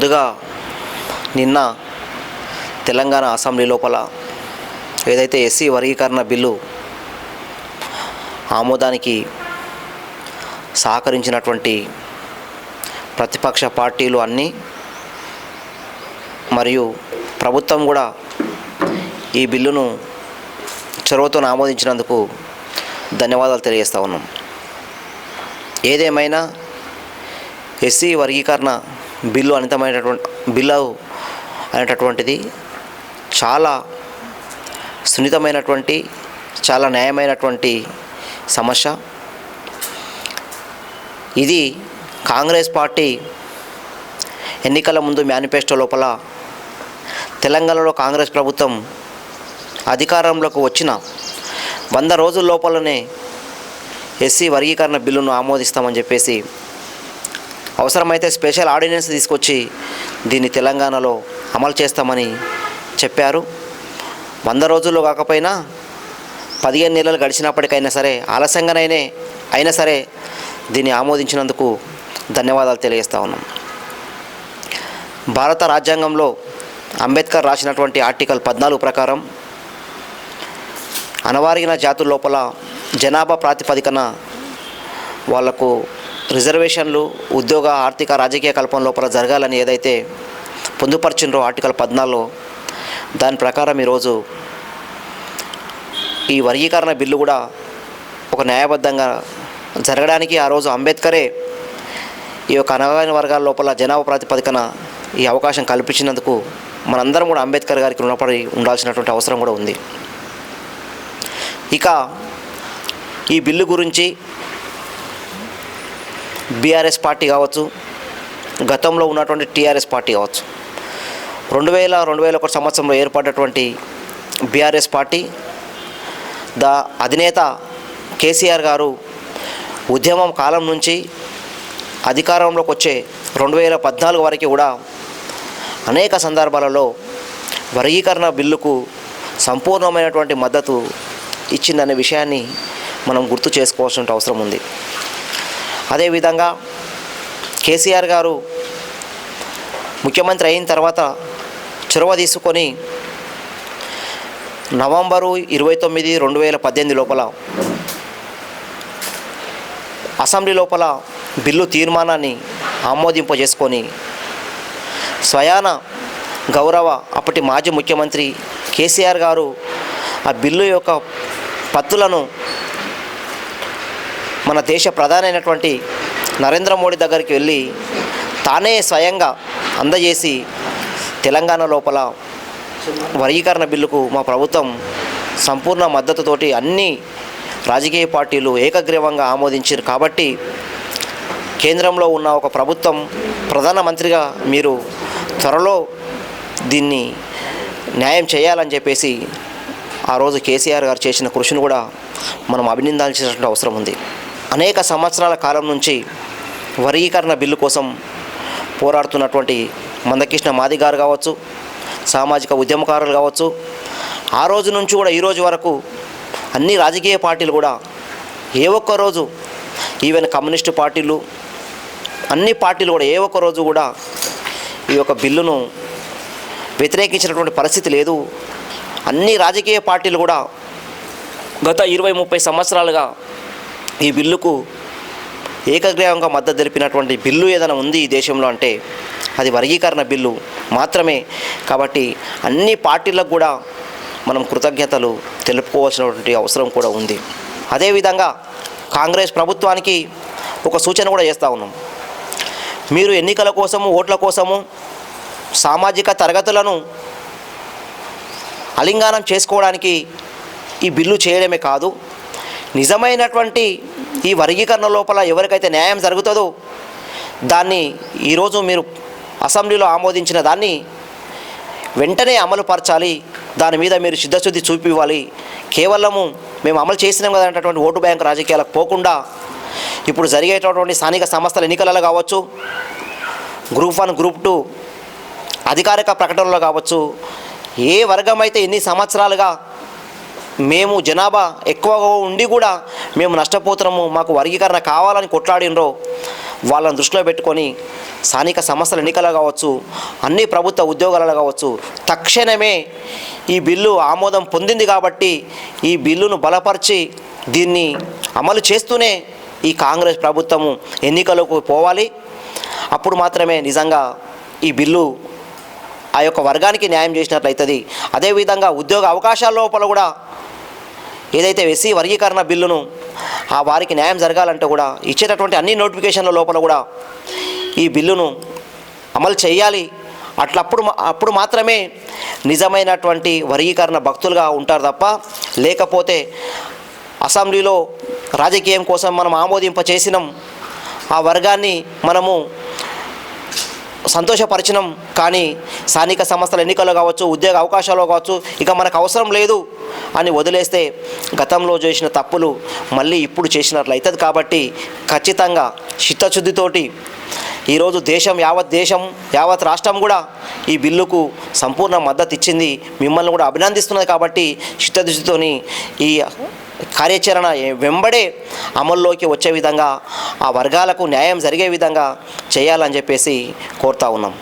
ముందుగా నిన్న తెలంగాణ అసెంబ్లీ లోపల ఏదైతే ఎస్సీ వర్గీకరణ బిల్లు ఆమోదానికి సహకరించినటువంటి ప్రతిపక్ష పార్టీలు అన్నీ మరియు ప్రభుత్వం కూడా ఈ బిల్లును చొరవతో ఆమోదించినందుకు ధన్యవాదాలు తెలియజేస్తా ఉన్నాం. ఏదేమైనా ఎస్సీ వర్గీకరణ బిల్లు అనితమైనటువంటి బిల్లు అనేటటువంటిది చాలా సున్నితమైనటువంటి చాలా న్యాయమైనటువంటి సమస్య. ఇది కాంగ్రెస్ పార్టీ ఎన్నికల ముందు మేనిఫెస్టో లోపల తెలంగాణలో కాంగ్రెస్ ప్రభుత్వం అధికారంలోకి వచ్చిన వంద రోజుల లోపలనే ఎస్సీ వర్గీకరణ బిల్లును ఆమోదిస్తామని చెప్పేసి అవసరమైతే స్పెషల్ ఆర్డినెన్స్ తీసుకొచ్చి దీన్ని తెలంగాణలో అమలు చేస్తామని చెప్పారు. వంద రోజుల్లో కాకపోయినా పదిహేను నెలలు గడిచినప్పటికైనా సరే ఆలస్యంగానైనా అయినా సరే దీన్ని ఆమోదించినందుకు ధన్యవాదాలు తెలియజేస్తా ఉన్నాం. భారత రాజ్యాంగంలో అంబేద్కర్ రాసినటువంటి ఆర్టికల్ పద్నాలుగు ప్రకారం అనవారిన జాతుల లోపల జనాభా ప్రాతిపదికన వాళ్ళకు రిజర్వేషన్లు ఉద్యోగ ఆర్థిక రాజకీయ కల్పన లోపల జరగాలని ఏదైతే పొందుపరిచిండ్రో ఆర్టికల్ పద్నాలుగులో దాని ప్రకారం ఈరోజు ఈ వర్గీకరణ బిల్లు కూడా ఒక న్యాయబద్ధంగా జరగడానికి ఆ రోజు అంబేద్కరే ఈ యొక్క అనగాని వర్గాల లోపల జనాభా ప్రాతిపదికన ఈ అవకాశం కల్పించినందుకు మనందరం కూడా అంబేద్కర్ గారికి రుణపడి ఉండాల్సినటువంటి అవసరం కూడా ఉంది. ఇక ఈ బిల్లు గురించి బీఆర్ఎస్ పార్టీ కావచ్చు గతంలో ఉన్నటువంటి టీఆర్ఎస్ పార్టీ కావచ్చు. రెండు వేల రెండు వేల ఒకటి సంవత్సరంలో ఏర్పడినటువంటి బీఆర్ఎస్ పార్టీ ద అధినేత కేసీఆర్ గారు ఉద్యమం కాలం నుంచి అధికారంలోకి వచ్చే రెండు వేల పద్నాలుగు వరకు కూడా అనేక సందర్భాలలో వర్గీకరణ బిల్లుకు సంపూర్ణమైనటువంటి మద్దతు ఇచ్చిందనే విషయాన్ని మనం గుర్తు చేసుకోవాల్సిన అవసరం ఉంది. అదేవిధంగా కేసీఆర్ గారు ముఖ్యమంత్రి అయిన తర్వాత చొరవ తీసుకొని నవంబరు ఇరవై తొమ్మిది రెండు వేల పద్దెనిమిది లోపల అసెంబ్లీ లోపల బిల్లు తీర్మానాన్ని ఆమోదింపజేసుకొని స్వయాన గౌరవ అప్పటి మాజీ ముఖ్యమంత్రి కేసీఆర్ గారు ఆ బిల్లు యొక్క పత్తులను మన దేశ ప్రధానైనటువంటి అయినటువంటి నరేంద్ర మోడీ దగ్గరికి వెళ్ళి తానే స్వయంగా అందజేసి తెలంగాణ లోపల వర్గీకరణ బిల్లుకు మా ప్రభుత్వం సంపూర్ణ మద్దతుతోటి అన్ని రాజకీయ పార్టీలు ఏకగ్రీవంగా ఆమోదించారు. కాబట్టి కేంద్రంలో ఉన్న ఒక ప్రభుత్వం ప్రధానమంత్రిగా మీరు త్వరలో దీన్ని న్యాయం చేయాలని చెప్పేసి ఆ రోజు కేసీఆర్ గారు చేసిన కృషిని కూడా మనం అభినందించాల్సినటువంటి అవసరం ఉంది. అనేక సంవత్సరాల కాలం నుంచి వర్గీకరణ బిల్లు కోసం పోరాడుతున్నటువంటి మందకృష్ణ మాది గారు కావచ్చు సామాజిక ఉద్యమకారులు కావచ్చు ఆ రోజు నుంచి కూడా ఈ రోజు వరకు అన్ని రాజకీయ పార్టీలు కూడా ఏ ఒక్క రోజు ఈవెన్ కమ్యూనిస్టు పార్టీలు అన్ని పార్టీలు కూడా ఏ ఒక్క రోజు కూడా ఈ యొక్క బిల్లును వ్యతిరేకించినటువంటి పరిస్థితి లేదు. అన్ని రాజకీయ పార్టీలు కూడా గత ఇరవై ముప్పై సంవత్సరాలుగా ఈ బిల్లుకు ఏకగ్రీవంగా మద్దతు తెలిపినటువంటి బిల్లు ఏదైనా ఉంది ఈ దేశంలో అంటే అది వర్గీకరణ బిల్లు మాత్రమే. కాబట్టి అన్ని పార్టీలకు కూడా మనం కృతజ్ఞతలు తెలుపుకోవాల్సినటువంటి అవసరం కూడా ఉంది. అదేవిధంగా కాంగ్రెస్ ప్రభుత్వానికి ఒక సూచన కూడా చేస్తూ ఉన్నాం. మీరు ఎన్నికల కోసము ఓట్ల కోసము సామాజిక తరగతులను అలింగానం చేసుకోవడానికి ఈ బిల్లు చేయడమే కాదు. నిజమైనటువంటి ఈ వర్గీకరణ లోపల ఎవరికైతే న్యాయం జరుగుతుందో దాన్ని ఈరోజు మీరు అసెంబ్లీలో ఆమోదించిన దాన్ని వెంటనే అమలు పరచాలి దాని మీద మీరు సిద్ధశుద్ధి చూపివ్వాలి. కేవలము మేము అమలు చేసినాం కదా అనేటటువంటి ఓటు బ్యాంక్ రాజకీయాలకు పోకుండా ఇప్పుడు జరిగేటటువంటి స్థానిక సంస్థల ఎన్నికలలో కావచ్చు గ్రూప్ వన్ గ్రూప్ టూ అధికారిక ప్రకటనలో కావచ్చు ఏ వర్గం అయితే ఎన్ని సంవత్సరాలుగా మేము జనాభా ఎక్కువగా ఉండి కూడా మేము నష్టపోతున్నాము మాకు వర్గీకరణ కావాలని కొట్లాడినరో వాళ్ళని దృష్టిలో పెట్టుకొని స్థానిక సంస్థల ఎన్నికలు కావచ్చు అన్ని ప్రభుత్వ ఉద్యోగాలలో కావచ్చు తక్షణమే ఈ బిల్లు ఆమోదం పొందింది కాబట్టి ఈ బిల్లును బలపరిచి దీన్ని అమలు చేస్తూనే ఈ కాంగ్రెస్ ప్రభుత్వము ఎన్నికలకు పోవాలి. అప్పుడు మాత్రమే నిజంగా ఈ బిల్లు ఆ యొక్క వర్గానికి న్యాయం చేసినట్లయితుంది. అదేవిధంగా ఉద్యోగ అవకాశాల లోపల కూడా ఏదైతే ఎస్సీ వర్గీకరణ బిల్లును ఆ వారికి న్యాయం జరగాలంటే కూడా ఇచ్చేటటువంటి అన్ని నోటిఫికేషన్ల లోపల కూడా ఈ బిల్లును అమలు చేయాలి. అట్లప్పుడు అప్పుడు మాత్రమే నిజమైనటువంటి వర్గీకరణ భక్తులుగా ఉంటారు తప్ప లేకపోతే అసెంబ్లీలో రాజకీయం కోసం మనం ఆమోదింప చేసినాం ఆ వర్గాన్ని మనము సంతోషపరిచినాం. కానీ స్థానిక సంస్థల ఎన్నికలు కావచ్చు ఉద్యోగ అవకాశాలు కావచ్చు ఇక మనకు అవసరం లేదు. అని వదిలేస్తే గతంలో చేసిన తప్పులు మళ్ళీ ఇప్పుడు చేసినట్లు అవుతుంది కాబట్టి ఖచ్చితంగా చిత్తశుద్ధితోటి ఈరోజు దేశం యావత్ దేశం యావత్ రాష్ట్రం కూడా ఈ బిల్లుకు సంపూర్ణ మద్దతు ఇచ్చింది మిమ్మల్ని కూడా అభినందిస్తున్నది కాబట్టి చిత్తశుద్ధితోని ఈ కార్యాచరణ వెంబడే అమల్లోకి వచ్చే విధంగా ఆ వర్గాలకు న్యాయం జరిగే విధంగా చేయాలని చెప్పేసి కోరుతా ఉన్నాం.